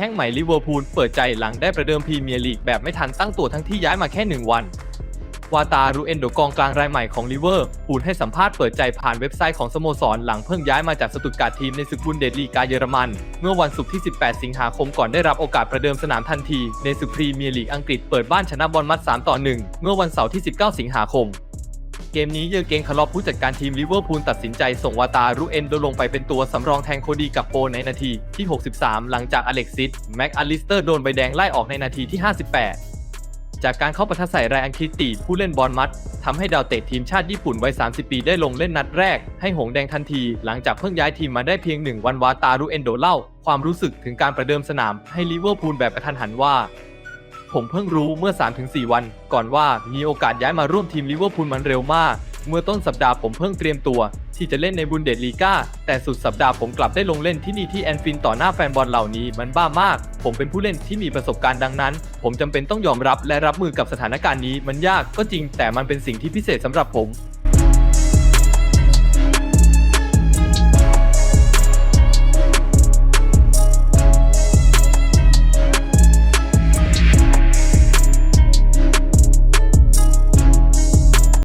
ข้งใหม่ลิเวอร์พูลเปิดใจหลังได้ประเดิมพรีเมียร์ลีกแบบไม่ทันตั้งตัวทั้งที่ย้ายมาแค่หนึ่งวัน วาตารูเอนโดกองกลางรายใหม่ของลิเวอร์พูลให้สัมภาษณ์เปิดใจผ่านเว็บไซต์ของสโมสรหลังเพิ่งย้ายมาจากสตุตการ์ทีมในศึกบุนเดสลีกาเยอรมัน เมื่อวันศุกร์ที่ 18 สิงหาคมก่อนได้รับโอกาสประเดิมสนามทันที ในศึกพรีเมียร์ลีกอังกฤษเปิดบ้านชนะบอลมัด3ต่อ1เมื่อวันเสาร์ที่ 19 สิงหาคม เกมนี้เยอร์เกนคลอปผู้จัดการทีมลิเวอร์พูลตัดสินใจส่งวาตารูเอนโดลงไปเป็นตัวสำรองแทนโคดีกับโปในนาทีที่ 63 หลังจากอเล็กซิสแม็กอลิสเตอร์โดนใบแดงไล่ออกในนาทีที่ 58 จากการเข้าปะทะใส่ไรอันคิตตีผู้เล่นบอลมัดทำให้ดาวเตะทีมชาติญี่ปุ่นวัย 30 ปีได้ลงเล่นนัดแรก ให้หงแดงทันที หลังจากเพิ่งย้ายทีมมาได้เพียงหนึ่งวันวาตารูเอนโดเล่า ความรู้สึกถึงการประเดิมสนามให้ลิเวอร์พูลแบบกระทันหันว่า ผมเพิ่งรู้เมื่อ 3-4 วัน ก่อนว่ามีโอกาสย้ายมาร่วมทีมลิเวอร์พูลมันเร็วมาก เมื่อต้นสัปดาห์ผมเพิ่งเตรียมตัว ที่จะเล่นในบุนเดสลีกาแต่สุดสัปดาห์ผมกลับได้ลงเล่นที่นี่ที่แอนฟินต่อหน้าแฟนบอลเหล่านี้มันบ้ามาก ผมเป็นผู้เล่นที่มีประสบการณ์ดังนั้น ผมจำเป็นต้องยอมรับและรับมือกับสถานการณ์นี้มันยากก็จริงแต่มันเป็นสิ่งที่พิเศษสำหรับผม